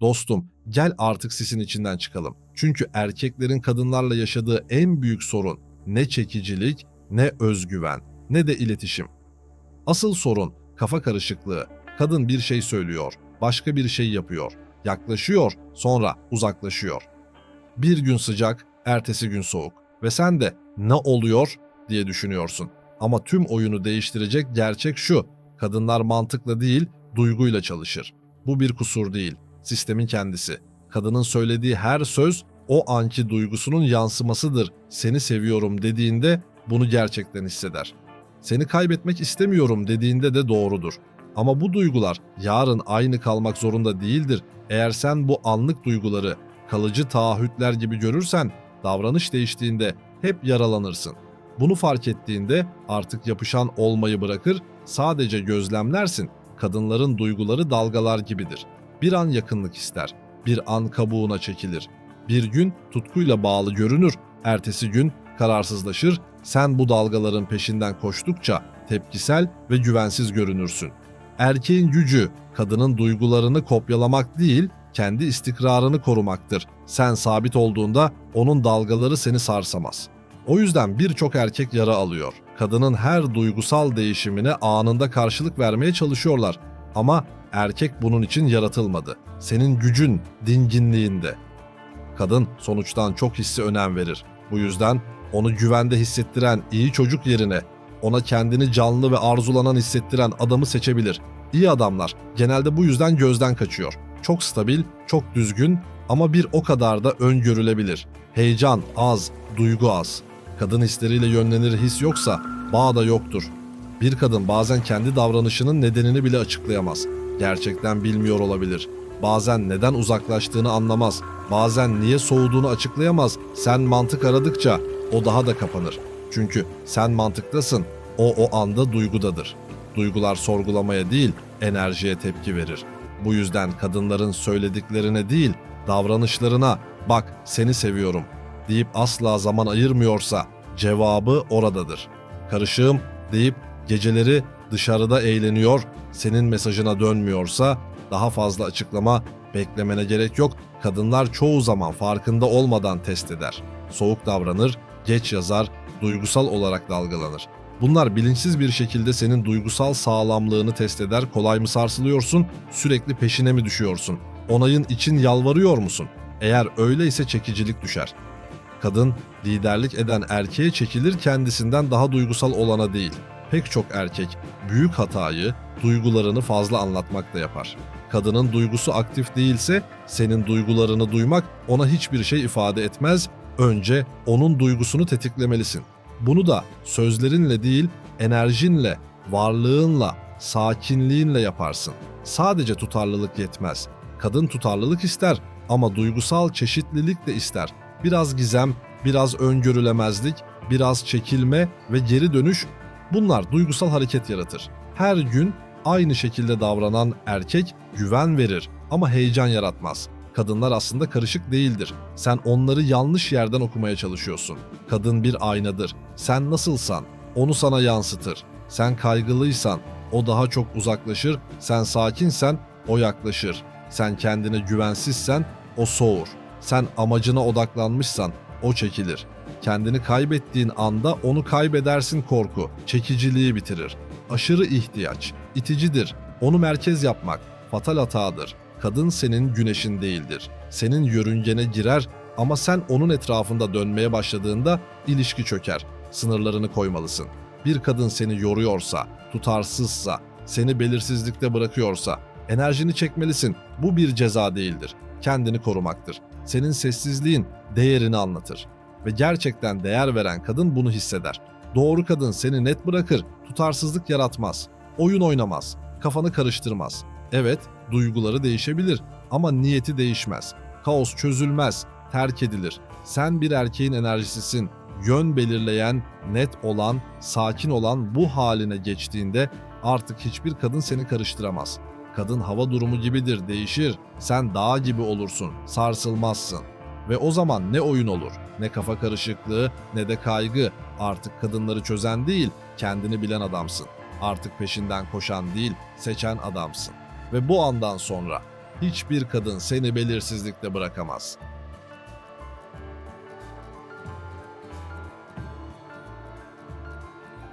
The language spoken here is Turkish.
Dostum, gel artık sisin içinden çıkalım. Çünkü erkeklerin kadınlarla yaşadığı en büyük sorun ne çekicilik, ne özgüven, ne de iletişim. Asıl sorun kafa karışıklığı. Kadın bir şey söylüyor, başka bir şey yapıyor. Yaklaşıyor, sonra uzaklaşıyor. Bir gün sıcak, ertesi gün soğuk ve sen de ne oluyor diye düşünüyorsun. Ama tüm oyunu değiştirecek gerçek şu. Kadınlar mantıkla değil, duyguyla çalışır. Bu bir kusur değil, sistemin kendisi. Kadının söylediği her söz o anki duygusunun yansımasıdır. Seni seviyorum dediğinde bunu gerçekten hisseder. Seni kaybetmek istemiyorum dediğinde de doğrudur. Ama bu duygular yarın aynı kalmak zorunda değildir. Eğer sen bu anlık duyguları kalıcı taahhütler gibi görürsen davranış değiştiğinde hep yaralanırsın. Bunu fark ettiğinde artık yapışan olmayı bırakır, sadece gözlemlersin. Kadınların duyguları dalgalar gibidir. Bir an yakınlık ister, bir an kabuğuna çekilir. Bir gün tutkuyla bağlı görünür, ertesi gün kararsızlaşır. Sen bu dalgaların peşinden koştukça tepkisel ve güvensiz görünürsün. Erkeğin gücü kadının duygularını kopyalamak değil, kendi istikrarını korumaktır. Sen sabit olduğunda onun dalgaları seni sarsamaz. O yüzden birçok erkek yara alıyor. Kadının her duygusal değişimine anında karşılık vermeye çalışıyorlar. Ama erkek bunun için yaratılmadı. Senin gücün dinginliğinde. Kadın sonuçtan çok hissi önem verir. Bu yüzden onu güvende hissettiren iyi çocuk yerine ona kendini canlı ve arzulanan hissettiren adamı seçebilir. İyi adamlar genelde bu yüzden gözden kaçıyor. Çok stabil, çok düzgün ama bir o kadar da öngörülebilir. Heyecan az, duygu az. Kadın hisleriyle yönlenir his yoksa bağ da yoktur. Bir kadın bazen kendi davranışının nedenini bile açıklayamaz. Gerçekten bilmiyor olabilir. Bazen neden uzaklaştığını anlamaz. Bazen niye soğuduğunu açıklayamaz. Sen mantık aradıkça o daha da kapanır. Çünkü sen mantıktasın. O o anda duygudadır. Duygular sorgulamaya değil, enerjiye tepki verir. Bu yüzden kadınların söylediklerine değil, davranışlarına bak seni seviyorum deyip asla zaman ayırmıyorsa cevabı oradadır. Karışığım deyip geceleri dışarıda eğleniyor, senin mesajına dönmüyorsa daha fazla açıklama beklemene gerek yok. Kadınlar çoğu zaman farkında olmadan test eder. Soğuk davranır, geç yazar, duygusal olarak dalgalanır. Bunlar bilinçsiz bir şekilde senin duygusal sağlamlığını test eder. Kolay mı sarsılıyorsun? Sürekli peşine mi düşüyorsun? Onayın için yalvarıyor musun? Eğer öyleyse çekicilik düşer. Kadın liderlik eden erkeğe çekilir kendisinden daha duygusal olana değil. Pek çok erkek büyük hatayı duygularını fazla anlatmakla yapar. Kadının duygusu aktif değilse senin duygularını duymak ona hiçbir şey ifade etmez. Önce onun duygusunu tetiklemelisin. Bunu da sözlerinle değil, enerjinle, varlığınla, sakinliğinle yaparsın. Sadece tutarlılık yetmez. Kadın tutarlılık ister ama duygusal çeşitlilik de ister. Biraz gizem, biraz öngörülemezlik, biraz çekilme ve geri dönüş bunlar duygusal hareket yaratır. Her gün aynı şekilde davranan erkek güven verir ama heyecan yaratmaz. Kadınlar aslında karışık değildir. Sen onları yanlış yerden okumaya çalışıyorsun. Kadın bir aynadır. Sen nasılsan onu sana yansıtır. Sen kaygılıysan o daha çok uzaklaşır. Sen sakinsen o yaklaşır. Sen kendine güvensizsen o soğur. Sen amacına odaklanmışsan o çekilir. Kendini kaybettiğin anda onu kaybedersin korku, çekiciliği bitirir. Aşırı ihtiyaç, iticidir. Onu merkez yapmak, fatal hatadır. Kadın senin güneşin değildir. Senin yörüngene girer ama sen onun etrafında dönmeye başladığında ilişki çöker. Sınırlarını koymalısın. Bir kadın seni yoruyorsa, tutarsızsa, seni belirsizlikte bırakıyorsa enerjini çekmelisin. Bu bir ceza değildir. Kendini korumaktır. Senin sessizliğin değerini anlatır. Ve gerçekten değer veren kadın bunu hisseder. Doğru kadın seni net bırakır, tutarsızlık yaratmaz. Oyun oynamaz, kafanı karıştırmaz. Evet, duyguları değişebilir ama niyeti değişmez. Kaos çözülmez, terk edilir. Sen bir erkeğin enerjisisin. Yön belirleyen, net olan, sakin olan bu haline geçtiğinde artık hiçbir kadın seni karıştıramaz. Kadın hava durumu gibidir, değişir. Sen dağ gibi olursun, sarsılmazsın. Ve o zaman ne oyun olur, ne kafa karışıklığı, ne de kaygı. Artık kadınları çözen değil, kendini bilen adamsın. Artık peşinden koşan değil, seçen adamsın. Ve bu andan sonra Hiçbir kadın seni belirsizlikte bırakamaz.